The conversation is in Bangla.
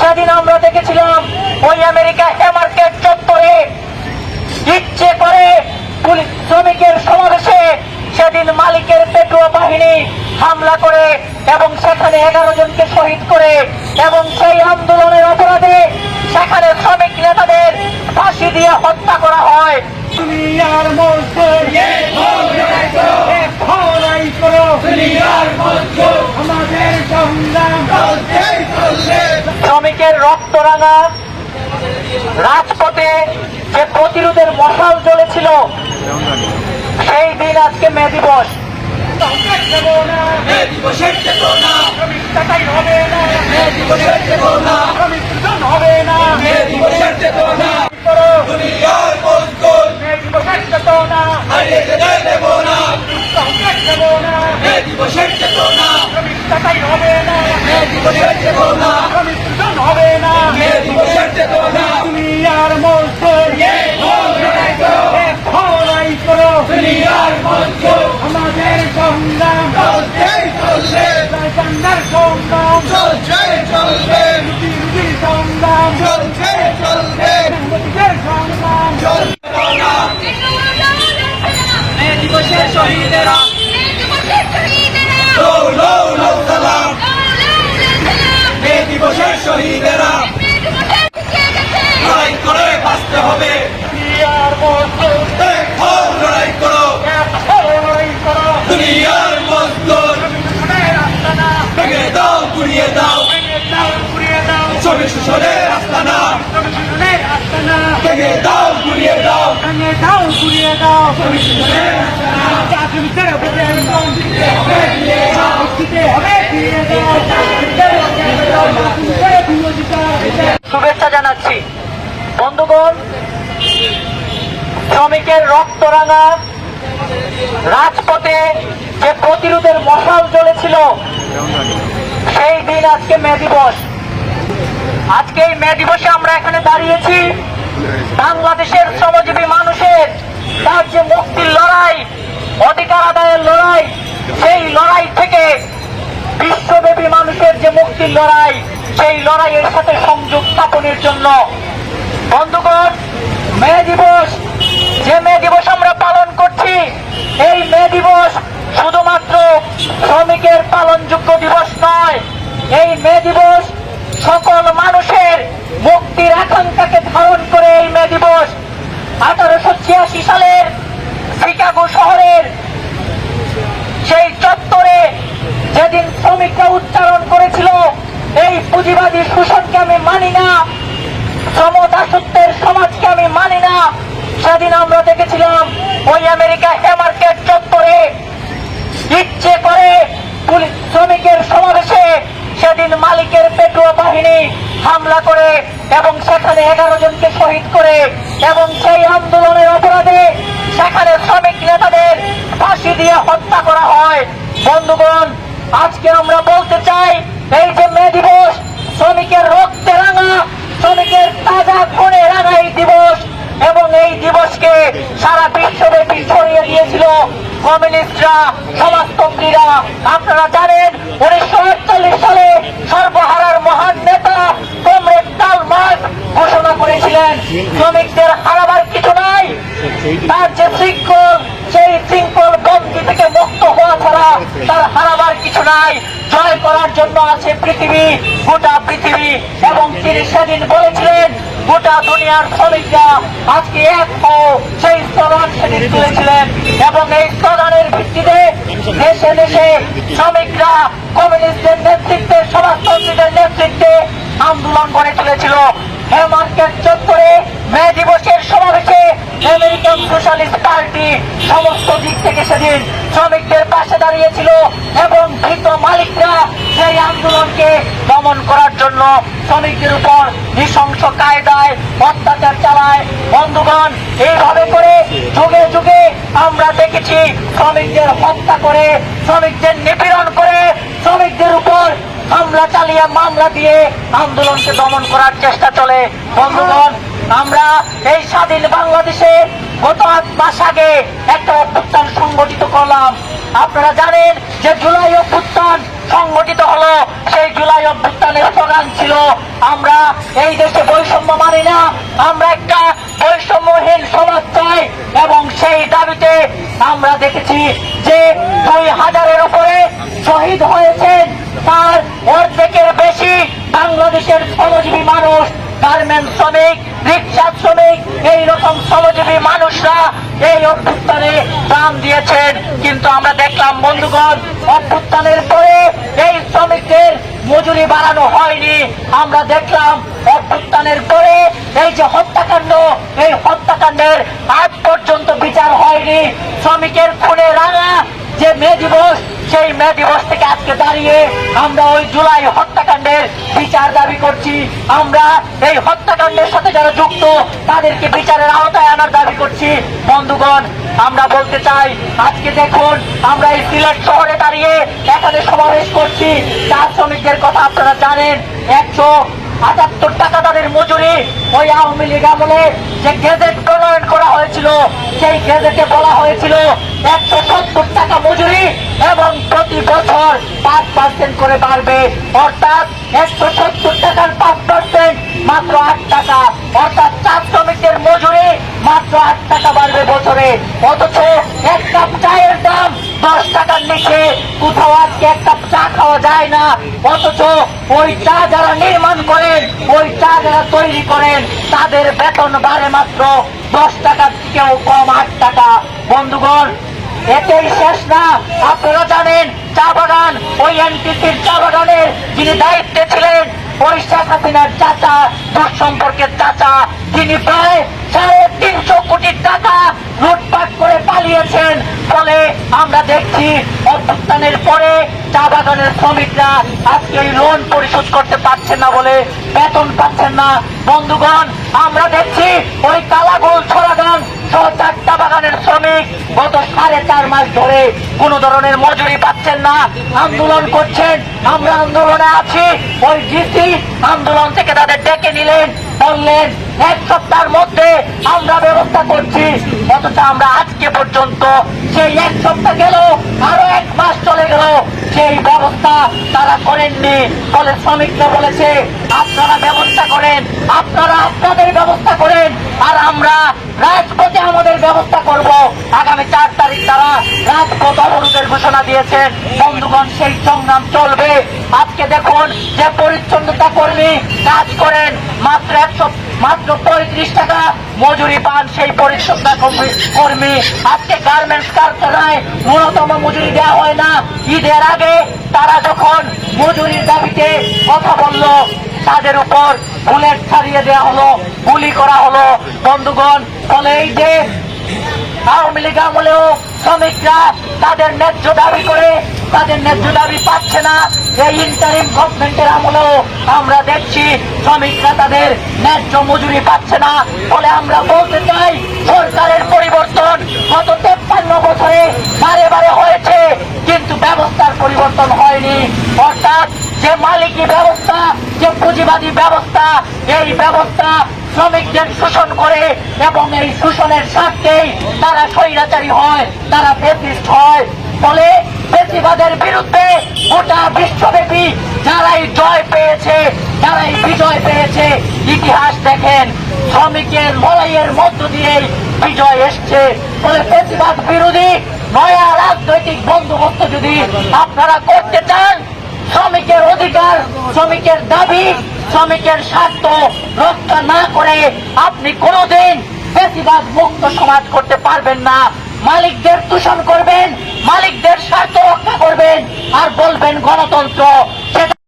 সেদিন আমরা দেখেছিলাম ওই আমেরিকা হ্যামার্কেট চত্বরে ইচ্ছে করে শ্রমিকের সমাবেশে সেদিন মালিকের পেটুয়া বাহিনী হামলা করে এবং সেখানে এগারো জনকে শহীদ করে এবং সেই আন্দোলনের অপরাধে সেখানে শ্রমিক নেতাদের ফাঁসি দিয়ে হত্যা করা হয়। দুনিয়ার মজদুর করো দুনিয়ার মজদুর আমাদের সংগ্রাম শ্রমিকের রক্ত রাঙা রাজপথে যে প্রতিরোধের মশাল জ্বলেছিল, সেই দিন আজকে মে দিবস। হবে না। শহীদেরা। মে দিবসের শহীদেরা। লড়াই করে বাঁচতে হবে। লড়াই করো। লড়াই শোষণের আস্তানা ভেঙে দাও গুড়িয়ে দাও। ভেঙে দাও দাও। শুভেচ্ছা জানাচ্ছি। বন্ধুগণ শ্রমিকের রক্ত রাঙা রাজপথে যে প্রতিরোধের মশাল জ্বলেছিল সেই দিন আজকে মে দিবস। আজকে এই মে দিবসে আমরা এখানে দাঁড়িয়েছি। বাংলাদেশের শ্রমজীবী মানুষের তার যে মুক্তির লড়াই, অধিকার আদায়ের লড়াই, সেই লড়াই থেকে বিশ্বব্যাপী মানুষের যে মুক্তির লড়াই, সেই লড়াইয়ের সাথে সংযোগ স্থাপনের জন্য বন্ধুগণ, মে দিবস, যে মে দিবস আমরা পালন করছি, এই মে দিবস শুধুমাত্র শ্রমিকের পালনযোগ্য দিবস নয়, এই মে দিবস সকল মানুষের মুক্তির আকাঙ্ক্ষাকে ধারণ করে এই মে দিবস আঠারোশো ছিয়াশি সালের শিকাগো শহরের সেই চত্বরে যেদিন শ্রমিকরা উচ্চারণ করেছিল, এই পুঁজিবাদী শোষণকে আমি মানি না, শ্রম দাসত্বের সমাজকে আমি মানি না, সেদিন আমরা দেখেছিলাম ওই আমেরিকা হ্যামার্কেট চত্বরে ইচ্ছে করে পুলিশ শ্রমিকের সমাবেশে সেদিন মালিকের পেটুয়া বাহিনী হামলা করে এবং সেখানে এগারো জনকে শহীদ করে এবং সেই আন্দোলনের অপরাধে সেখানে শ্রমিক নেতাদের ফাঁসি দিয়ে হত্যা করা হয়। বন্ধুগণ, আজকে আমরা বলতে চাই, এই যে মে দিবস শ্রমিকের রক্তে রাঙা, শ্রমিকের তাজা খুনে রাঙা এই দিবস এবং এই দিবসকে সারা বিশ্বব্যাপী ছড়িয়ে দিয়েছিল কমিউনিস্টরা, সমাজতন্ত্রীরা। আপনারা জানেন, উনিশশো আটচল্লিশ আছে পৃথিবী, গোটা পৃথিবী এবং তিনি সেদিন বলেছিলেন, গোটা দুনিয়ার শ্রমিকরা আজকে এক হও সেই স্লোগান সেদিন তুলেছিলেন এবং এই স্লোগানের ভিত্তিতে দেশে দেশে শ্রমিকরা কমিউনিস্টদের নেতৃত্বে, সমাজতন্ত্রীদের নেতৃত্বে আন্দোলন গড়ে তুলেছিল। হেমার্কেট চত্বরে মে দিবসের সমাবেশে আমেরিকান সোশ্যালিস্ট পার্টি সমস্ত দিক থেকে সেদিন শ্রমিকদের পাশে দাঁড়িয়েছিল এবং ভীত মালিকরা সেই আন্দোলনকে দমন করার জন্য শ্রমিকদের উপর নৃশংস কায়দায় অত্যাচার চালায়। বন্ধুগণ, এইভাবে করে যুগে যুগে আমরা দেখেছি শ্রমিকদের হত্যা করে, শ্রমিকদের নিপীড়ন করে, শ্রমিকদের উপর হামলা চালিয়ে মামলা দিয়ে আন্দোলনকে দমন করার চেষ্টা চলে। বন্ধুগণ, আমরা এই স্বাধীন বাংলাদেশে গত আট মাস আগে একটা অভ্যুত্থান সংগঠিত করলাম আপনারা জানেন যে জুলাই অভ্যুত্থান সংগঠিত হলো সেই জুলাই স্লোগান ছিল আমরা এই দেশে বৈষম্য মানি না। আমরা একটা বৈষম্যহীন সমাজ চাই এবং সেই দাবিতে আমরা দেখেছি যে দুই হাজারের উপরে শহীদ হয়েছেন তার অর্ধেকের বেশি বাংলাদেশের শ্রমজীবী মানুষ, গার্মেন্ট শ্রমিক, রিক্সা শ্রমিক, এই রকম শ্রমজীবী মানুষরা এই অভ্যুত্থানে প্রাণ দিয়েছেন। কিন্তু আমরা দেখলাম, বন্ধুগণ, অভ্যুত্থানের পরে এই শ্রমিকদের মজুরি বাড়ানো হয়নি। আমরা দেখলাম অভ্যুত্থানের পরে এই যে হত্যাকাণ্ড, এই হত্যাকাণ্ডের আজ পর্যন্ত বিচার হয়নি। শ্রমিকের খুনে রাঙা যে মে দিবস, সেই মে দিবস থেকে আজকে দাঁড়িয়ে আমরা ওই জুলাই হত্যাকাণ্ডের বিচার দাবি করছি। আমরা এই হত্যাকাণ্ডের সাথে যারা যুক্ত, তাদেরকে বিচারের আওতায় আনার দাবি করছি। বন্ধুগণ, আমরা বলতে চাই, আজকে দেখুন, আমরা এই সিলেট শহরে দাঁড়িয়ে এখানে সমাবেশ করছি। চা শ্রমিকদের কথা আপনারা জানেন। একশো আটাত্তর টাকা তাদের মজুরি ওই আওয়ামী লীগ আমলে যে গেজেট প্রণয়ন করা হয়েছিল, সেই গেজেটে বলা হয়েছিল একশো সত্তর টাকা মজুরি এবং প্রতি বছর পাঁচ পার্সেন্ট করে বাড়বে। অর্থাৎ একশো সত্তর টাকার পাঁচ পার্সেন্ট মাত্র আট টাকা। অর্থাৎ চার শ্রমিকদের মজুরি মাত্র আট টাকা বাড়বে বছরে। অথচ এক কাপ চায়ের দাম দশ টাকার নিচে কোথাও আজকে এক কাপ চা খাওয়া যায় না। অথচ ওই চা যারা নির্মাণ করেন, ওই চা যারা তৈরি করেন, তাদের বেতন বাড়ে মাত্র দশ টাকার থেকেও কম আট টাকা। বন্ধুগণ, এতেই শেষ না। আপনারা জানেন, চা বাগান, ওই এনটিসির চা বাগানের যিনি দায়িত্বে ছিলেন, ওই শেখ হাসিনার চাচা সম্পর্কের চাচা, তিনি প্রায় সাড়ে তিনশো কোটি টাকা লুটপাট করে পালিয়েছেন। ফলে আমরা দেখছি অভ্যুত্থানের পরে চা বাগানের শ্রমিকরা আজকে লোন পরিশোধ করতে পারছেন না বলে বেতন পাচ্ছেন না। বন্ধুগণ, আমরা দেখছি ওই কালাগোল ছড়াগান সহ চারটা বাগানের শ্রমিক গত সাড়ে চার মাস ধরে কোন ধরনের মজুরি পাচ্ছেন না। আন্দোলন করছেন। আমরা আন্দোলনে আছি। ওই জিসি আন্দোলন থেকে তাদের ডেকে নিলেন, বললেন, এক সপ্তাহের মধ্যে আমরা ব্যবস্থা করছি। অথচ আমরা আজকে পর্যন্ত সেই এক সপ্তাহ গেল, আরও এক মাস চলে গেল। সেই ব্যবস্থা তারা করেননি। ফলে শ্রমিকরা বলেছে, আপনারা ব্যবস্থা করেন, আপনারা আপনাদের ব্যবস্থা করেন, আর আমরা রাজপথে আমাদের ব্যবস্থা করব। আগামী চার তারিখ তারা রাজপথ অবরোধের ঘোষণা দিয়েছেন। বন্ধুগণ, সেই সংগ্রাম চলবে। আজকে দেখুন যে পরিচ্ছন্নতা কর্মী কাজ করেন মাত্র একশো মাত্র পঁয়ত্রিশ মজুরি পান, সেই পরিচ্ছন্নতা কর্মী- আজকে গার্মেন্টস কারখানায় ন্যূনতম মজুরি দেওয়া হয় না। ঈদের আগে তারা যখন মজুরির দাবিতে কথা বলল, তাদের উপর বুলেট ছাড়িয়ে দেওয়া হলো, গুলি করা হলো। বন্ধুগণ ফলে এই যে আওয়ামী লীগ আমলেও শ্রমিকরা তাদের ন্যায্য দাবি করে, তাদের ন্যায্য দাবি পাচ্ছে না। এই ইন্টারিম গভর্নমেন্টের আমলেও আমরা দেখছি শ্রমিকরা তাদের ন্যায্য মজুরি পাচ্ছে না। ফলে আমরা বলতে চাই, সরকারের পরিবর্তন গত তেপ্পান্ন বছরে বারে বারে হয়েছে, কিন্তু ব্যবস্থার পরিবর্তন হয়নি। অর্থাৎ যে মালিকি ব্যবস্থা, যে পুঁজিবাদী ব্যবস্থা, এই ব্যবস্থা শ্রমিকদের শোষণ করে এবং এই শোষণের স্বার্থেই তারা স্বৈরাচারী হয়, তারা ফেসিস্ট হয়। ফলে ফেসিবাদের বিরুদ্ধে গোটা বিশ্বব্যাপী যারাই জয় পেয়েছে, যারাই বিজয় পেয়েছে, ইতিহাস দেখেন, শ্রমিকের লড়াইয়ের মধ্য দিয়েই বিজয় এসছে। ফলে ফেসিবাদ বিরোধী নয়া রাজনৈতিক বন্দোবস্ত যদি আপনারা করতে চান শ্রমিকের অধিকার, শ্রমিকের দাবি, শ্রমিকের স্বার্থ রক্ষা না করে আপনি কোনোদিন বেশিরভাগ মুক্ত সমাজ করতে পারবেন না। মালিকদের দূষণ করবেন, মালিকদের স্বার্থ রক্ষা করবেন, আর বলবেন গণতন্ত্র